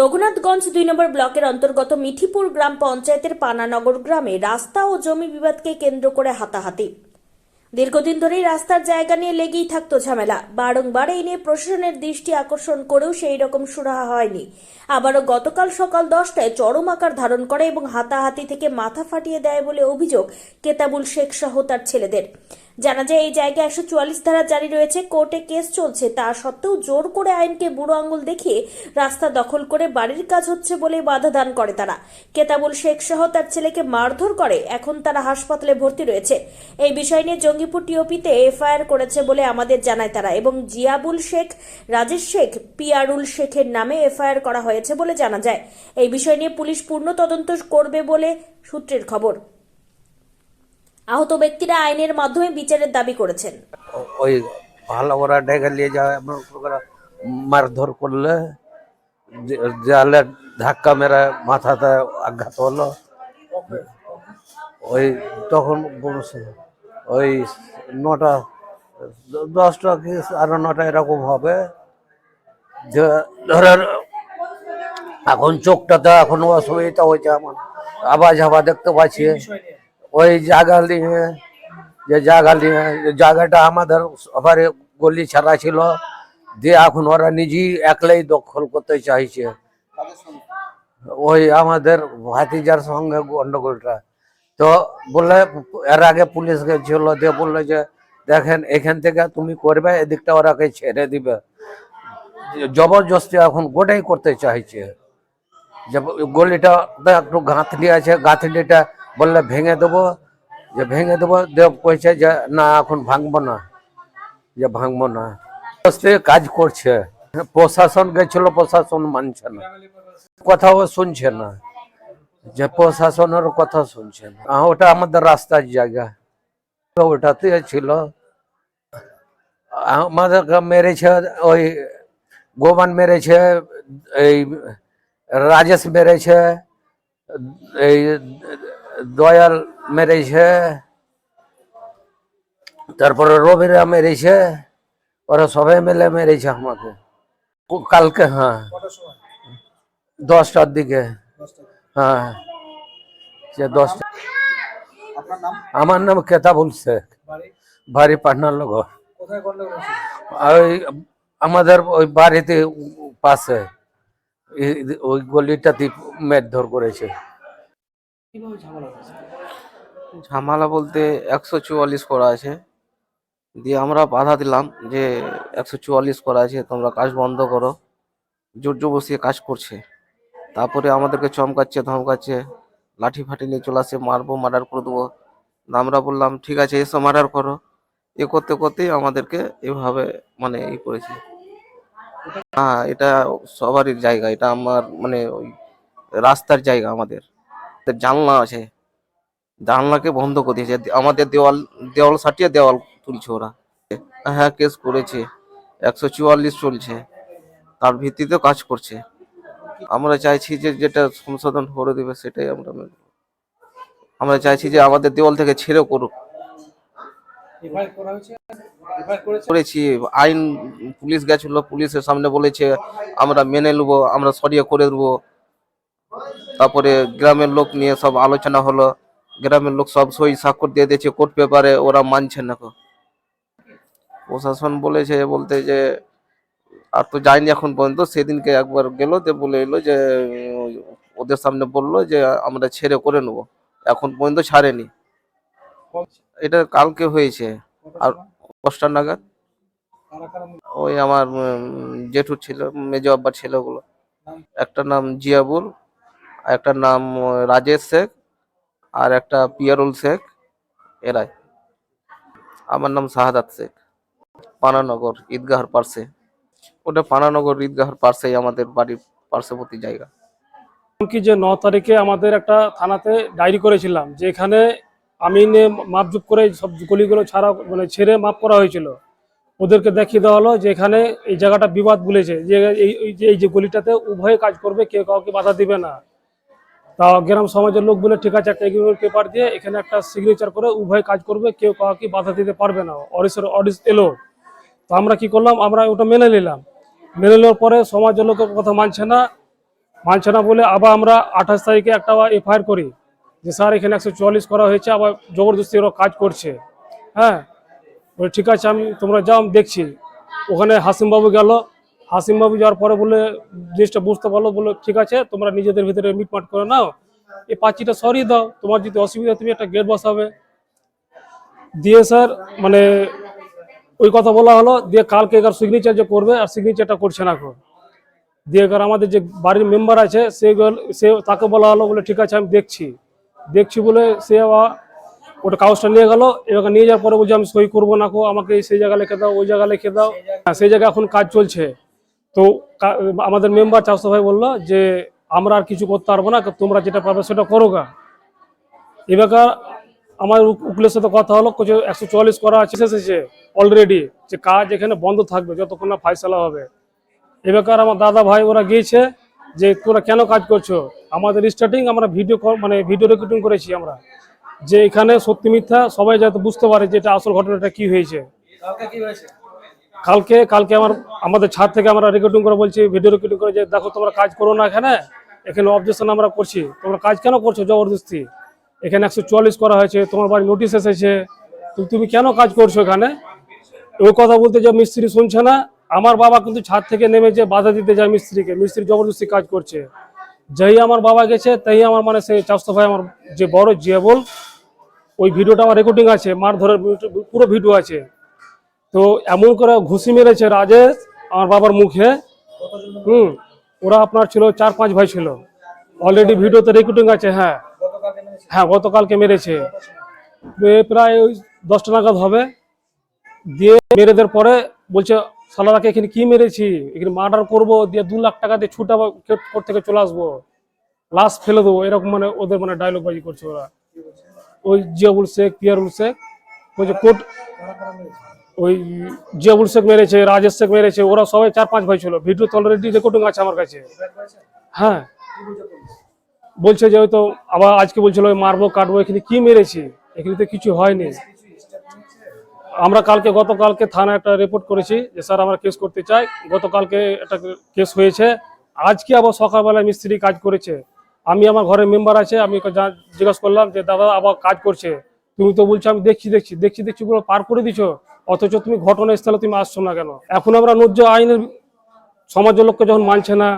রঘুনাথগঞ্জ দুই নম্বর ব্লকের অন্তর্গত মিঠিপুর গ্রাম পঞ্চায়েতের পানানগর গ্রামে রাস্তা ও জমি বিবাদকে কেন্দ্র করে হাতাহাতি। দীর্ঘদিন ধরেই রাস্তার জায়গা নিয়ে লেগেই থাকতো ঝামেলা। বারংবার এই নিয়ে প্রশাসনের দৃষ্টি আকর্ষণ করেও সেই রকম সুরাহা হয়নি। আবারও গতকাল সকাল দশটায় চরম আকার ধারণ করে এবং হাতাহাতি থেকে মাথা ফাটিয়ে দেয় বলে অভিযোগ কেতাবুল শেখ সহ তার ছেলেদের। জানা যায় এই জায়গায় একশো চুয়াল্লিশ ধারা জারি রয়েছে, কোর্টে কেস চলছে। তা সত্ত্বেও জোর করে আইনকে বুড়ো আঙুল দেখিয়ে রাস্তা দখল করে বাড়ির কাজ হচ্ছে বলে বাধা দান করে তারা। কেতাবুল শেখ সহ তার ছেলেকে মারধর করে এখন তারা হাসপাতালে ভর্তি রয়েছে। এই বিষয় নিয়ে জঙ্গিপুর টিওপিতে এফআইআর করেছে বলে আমাদের জানায় তারা এবং জিয়াবুল শেখ, রাজেশ শেখ, পিয়ারুল শেখের নামে এফআইআর করা হয়েছে বলে জানা যায়। এই বিষয় নিয়ে পুলিশ পূর্ণ তদন্ত করবে বলে সূত্রের খবর। আহত ব্যক্তিরা আইনের মাধ্যমে বিচারের দাবি করেছেন। ওই ভালো ওরা ডেকে নিয়ে এমন মারধর করলে দেয়ালে ধাক্কা মেরে মাথাতে আঘাত হলো। ওই তখন বলছে, ওই নটা, দশটা কি আরও নটা এরকম হবে। যে ধরেন এখন চোখটাতে এখন অসুবিধা হয়েছে আমার আবার ঝাবা দেখতে পাচ্ছি। ওই জায়গা নিয়ে যে জায়গা নিয়ে জায়গাটা আমাদের সবার গলি ছাড়া ছিল, দিয়ে এখন ওরা নিজেই একলাই দখল করতে চাইছে। ওই আমাদের ভাতিজার সঙ্গে গন্ডগোলটা। তো বললে, এর আগে পুলিশ গেছিল, দিয়ে বলল যে, দেখেন, এখান থেকে তুমি করবে, এদিকটা ওরাকে ছেড়ে দিবে। জবরদস্তি এখন গোটাই করতে চাইছে। গলিটা একটু গাঁথনি আছে, গাঁথনিটা বললে ভেঙে দেবো, যে ভেঙে দেবো, দেব কইছে যে না, এখন ভাঙবো না, যে ভাঙবো না। কাজ করছে, প্রশাসন গেছিল, প্রশাসন মানছে না। কথাও শুনছে না, যে প্রশাসনের কথা শুনছে না। ওটা আমাদের রাস্তার জায়গা। ওটাতে ছিল। আমাদের মেরেছে, ওই গোবান মেরেছে, এই রাজেশ মেরেছে, এই দয়াল মেরেছে তারপরে রবিরা মেরেছে ওরা সবাই মিলে মেরেছে আমাকে। কালকে হ্যাঁ। দশটার দিকে। হ্যাঁ। সে দশটা আমার নাম কেতাবুল শেখ। বাড়ি? বাড়ি পাটনার লোক ওই আমাদের ওই বাড়িতে পাশে। ওই গলিটাতে মেরধর করেছে। কীভাবে ঝামেলা হয়েছে ঝামেলা বলতে একশো চুয়াল্লিশ করা আছে। দিয়ে আমরা বাধা দিলাম যে একশো চুয়াল্লিশ করা আছে তোমরা কাজ বন্ধ করো। জোর বসিয়ে কাজ করছে। তারপরে আমাদেরকে চমকাচ্ছে ধমকাচ্ছে লাঠি ফাটি নিয়ে চলে আসছে মারবো মার্ডার করে দেবো। আমরা বললাম ঠিক আছে এসো মার্ডার করো। এ করতে করতেই আমাদেরকে এভাবে মানে ই করেছে। হ্যাঁ এটা সবারই জায়গা এটা আমার মানে ওই রাস্তার জায়গা আমাদের। জানলা আছে। জানলাকে বন্ধ করে দিয়েছে। আমাদের দেওয়াল দেওয়াল সাটিয়ে দেওয়াল তুলছে ওরা। হ্যাঁ কেস করেছে। একশো চুয়াল্লিশ চলছে। তার ভিত্তিতে কাজ করছে। আমরা চাইছি যে যেটা সংশোধন করে দেবে সেটাই আমরা আমরা চাইছি যে আমাদের দেওয়াল থেকে ছেড়ে করুক। করেছি। আইন পুলিশ গেছিল, পুলিশের সামনে বলেছে, আমরা মেনে নেব, আমরা সরিয়ে করে দেবো। তারপরে গ্রামের লোক নিয়ে সব আলোচনা হলো। গ্রামের লোক সব সই স্বাক্ষর দিয়ে দিয়েছে, কোর্ট পেপারে ওরা মানছে না। প্রশাসন বলেছে বলতে যে, আর তো যায়নি এখন পর্যন্ত, সেদিনকে একবার গেল যে বলে এলো যে, ওদের সামনে বলল যে, আমরা ছেড়ে করে নেব। এখন পর্যন্ত ছাড়েনি। এটা কালকে হয়েছে। আর দশটা নাগাদ? ওই আমার জেঠুর ছিল, মেজো আব্বার ছেলেগুলো? একটা নাম জিয়াবুল একটা নাম রাজেশ শেখ আর একটা পিয়ারুল শেখ, এরাই। আমার নাম শাহাদাত শেখ। পানানগর ঈদগাহর পার্শ্বে। ওটা পানানগর ঈদগাহর পার্শ্বেই আমাদের বাড়ির পার্শ্ববর্তী জায়গা। এমনকি যে ন তারিখে আমাদের একটা থানাতে ডায়েরি করেছিলাম যে এখানে আমিনে মাপজুপ করে সব গলিগুলো ছাড়া মানে ছেড়ে মাপ করা হয়েছিল। ওদেরকে দেখিয়ে দেওয়া হলো যে এখানে এই জায়গাটা বিবাদ বলেছে, যে এই যে গলিটাতে উভয়ে কাজ করবে, কেউ কাউকে বাধা দিবে না। তা গ্রাম সমাজের লোক বলে, ঠিক আছে, একটা এগ্রিমেন্ট পেপার দিয়ে এখানে একটা সিগনেচার করে উভয় কাজ করবে, কেউ কাউকে বাধা দিতে পারবে না। অডিসের অডিস এলো। তো আমরা কি করলাম? আমরা ওটা মেনে নিলাম। মেনে নেওয়ার পরে সমাজের লোকের কথা মানছে না। মানছে না বলে আবার আমরা আঠাশ তারিখে একটা এফআইআর করি যে, স্যার, এখানে একশো চুয়াল্লিশ করা হয়েছে, আবার জবরদস্তি ওরা কাজ করছে। হ্যাঁ? ঠিক আছে, আমি তোমরা যাও, আমি দেখছি। ওখানে হাসিমবাবু গেল। হাসিমবাবু যাওয়ার পরে বলে জিনিসটা বুঝতে পারল বলে ঠিক আছে তোমরা নিজেদের ভিতরে মিটমাট করে নাও। এই পাঁচিটা সরিয়ে দাও তোমার যদি অসুবিধা তুমি একটা গেট বসাবে দিয়ে স্যার মানে ওই কথা বলা হলো দিয়ে কালকে এগার সিগনেচার যে করবে আর সিগনেচারটা করছে না এখন দিয়ে এবার আমাদের যে বাড়ির মেম্বার আছে সে সে তাকে বলা হলো বলে ঠিক আছে আমি দেখছি। দেখছি বলে সে আবার ওটা কাগজটা নিয়ে গেল এবার নিয়ে যাওয়ার পরে বলছে আমি সই করব না আমাকে সেই জায়গা লিখে দাও ওই জায়গা লিখে দাও। হ্যাঁ, সেই জায়গায় এখন কাজ চলছে। তো আমাদের মেম্বার চাষতো ভাই বলল যে, আমরা আর কিছু করতে পারব না, তোমরা যেটা পাবে সেটা করো গা এবার আমার উক- উকিলের সাথে কথা হলো যে একশো চুয়াল্লিশ করা আছে এসেছে অলরেডি যে কাজ এখানে বন্ধ থাকবে যতক্ষণ না ফাইসলা হবে। এবার আমার দাদা ভাই, ওরা গিয়েছে যে, তোরা কেন কাজ করছ? আমাদের স্টার্টিং আমরা ভিডিও মানে ভিডিও রেকর্ডিং করেছি আমরা, যে এখানে সত্যি মিথ্যা সবাই যাতে বুঝতে পারে যে এটা আসল ঘটনাটা কি হয়েছে? কালকে কালকে আমার, আমাদের ছাদ থেকে আমরা রেকর্ডিং করে বলছি ভিডিও রেকর্ডিং করে যে, দেখো তোমরা কাজ করো না এখানে এখানে অবজেকশন আমরা করছি। তোমরা কাজ কেন করছ জবরদস্তি? এখানে একশো চুয়াল্লিশ করা হয়েছে, তোমার বাড়ি নোটিশ এসেছে। তুমি কেন কাজ করছ এখানে? ওই কথা বলতে যে মিস্ত্রি শুনছে না। আমার বাবা কিন্তু ছাদ থেকে নেমে যে বাধা দিতে যায় মিস্ত্রিকে, মিস্ত্রি জবরদস্তি কাজ করছে। যেই আমার বাবা গেছে, তাই আমার মানে সেই চাষতো ভাই আমার যে বড় জিয়াবল ওই ভিডিওটা আমার রেকর্ডিং আছে মার ধরার পুরো ভিডিও আছে। তো এমন করে ঘুষি মেরেছে রাজেশ আমার বাবার মুখে। হুম, ওরা আপনার ছিল, চার পাঁচ ভাই ছিল। অলরেডি ভিডিওতে রেকর্ডিং আছে হ্যাঁ। হ্যাঁ গতকালকে মেরেছে। প্রায় ওই দশটা নাগাদ হবে। দিয়ে মেরে দেওয়ার পরে বলছে সালাদাকে এখানে কি মেরেছি? এখানে মার্ডার করব, দিয়ে দু লাখ টাকা দিয়ে ছুটাবো কোর্ট থেকে চলে আসব। লাশ ফেলে দেবো। এরকম মানে ওদের মানে ডায়লগ বাজি করছে ওরা। ওই জিয়াবুল শেখ, পিয়ারুল শেখ, বলছে, কোর্ট ওই জিয়াবুল শেখ মেরেছে, রাজেশ শেখ মেরেছে, ওরা সবাই চার পাঁচ ভাই ছিল। ভিডিও তো অলরেডি রেকর্ডিং আছে আমার কাছে। হ্যাঁ। বলছে যে হয়তো আবার আজকে বলছিল মারবো, কাটবো, এখানে কি মেরেছি? এখানে তো কিছু হয়নি। আমরা কালকে, গতকালকে থানায় একটা রিপোর্ট করেছি যে স্যার আমরা কেস করতে চাই। গতকালকে একটা কেস হয়েছে। আজকে আবার সকালবেলায় মিস্ত্রি কাজ করেছে। আমি আমার ঘরের মেম্বার আছে, আমি জিজ্ঞাসা করলাম যে, দাদা, আবার কাজ করছে। তুমি তো বলছো, আমি দেখছি দেখছি দেখছি দেখছি, পুরো পার করে দিছো। অথচ তুমি ঘটনাস্থলে তুমি আসছো না কেন? এখন আমরা ন্যায্য আইনের সমাজের লোককে যখন মানছে না